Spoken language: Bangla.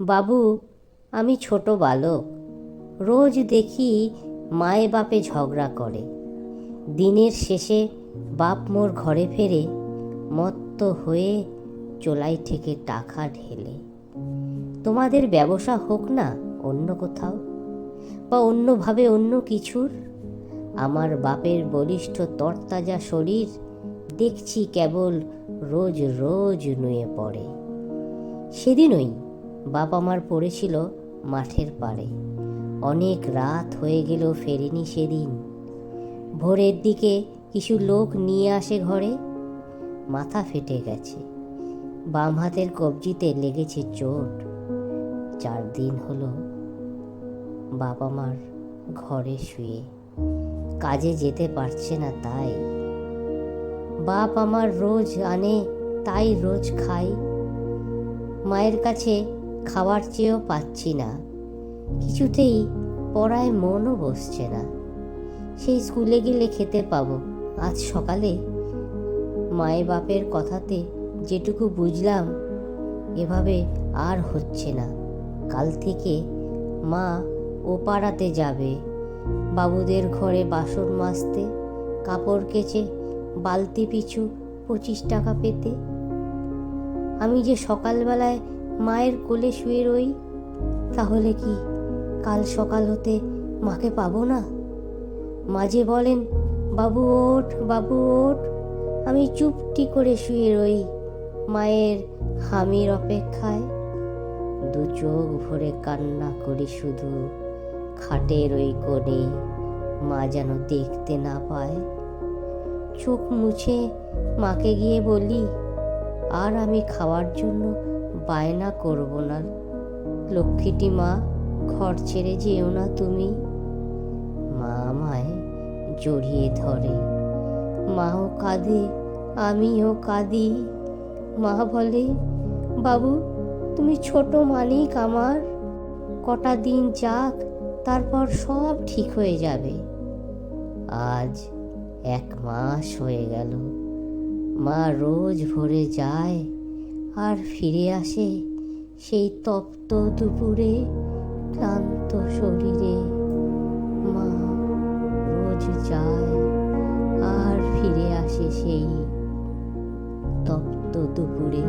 বাবু, আমি ছোট বালক। রোজ দেখি মায়ে বাপে ঝগড়া করে। দিনের শেষে বাপ মোর ঘরে ফেরে মত্ত হয়ে চোলাই থেকে টাকা ঢেলে। তোমাদের ব্যবসা হোক না অন্য কোথাও বা অন্যভাবে অন্য কিছুর, আমার বাপের বলিষ্ঠ তরতাজা শরীর দেখছি কেবল রোজ রোজ নুয়ে পড়ে। সেদিনই বাপ আমার পড়েছিল মাঠের পাড়ে। অনেক রাত হয়ে গেল ফেরেনি সেদিন। ভোরের দিকে কিছু লোক নিয়ে আসে ঘরে। মাথা ফেটে গেছে। বাম হাতের কবজিতে লেগেছে চোট। চার দিন হলো বাপ মার ঘরে শুয়ে। কাজে যেতে পারছে না তাই। বাপ আমার রোজ আনে, তাই রোজ খাই। মায়ের কাছে খাওয়ার চেয়েও পাচ্ছি না। কিছুতেই পড়ায় মনও বসছে না। সেই স্কুলে গেলে খেতে পাবো। আজ সকালে মায়ের বাপের কথাতে যেটুকু বুঝলাম, এভাবে আর হচ্ছে না। কাল থেকে মা ও পাড়াতে যাবে। বাবুদের ঘরে বাসন মাজতে, কাপড় কেচে, বালতি পিছু পঁচিশ টাকা পেতে। আমি যে সকালবেলায় মায়ের কোলে শুয়ে রই, তাহলে কি কাল সকাল হতে মাকে পাবো না? মাঝে বলেন, বাবু ওঠ বাবু ওঠ। আমি চুপটি করে শুয়ে রই মায়ের হামির অপেক্ষায়। দু চোখ ভরে কান্না করি শুধু, খাটের ওই কোণে মা যেন দেখতে না পায়। চোখ মুছে মাকে গিয়ে বলি, আর আমি খাওয়ার জন্য বায়না করব না। লক্ষ্মীটি মা, ঘর ছেড়ে যেও না তুমি। মা আমায় জড়িয়ে ধরে। মাও কাঁদে, আমিও কাঁদি। মা বলে, বাবু, তুমি ছোট মানিক আমার। কটা দিন যাক, তারপর সব ঠিক হয়ে যাবে। আজ এক মাস হয়ে গেল। মা রোজ ভোরে যায়। আর ফিরে আসে সেই তপ্ত দুপুরে, ক্লান্ত শরীরে। মা, রোজ যায় আর ফিরে আসে সেই তপ্ত দুপুরে।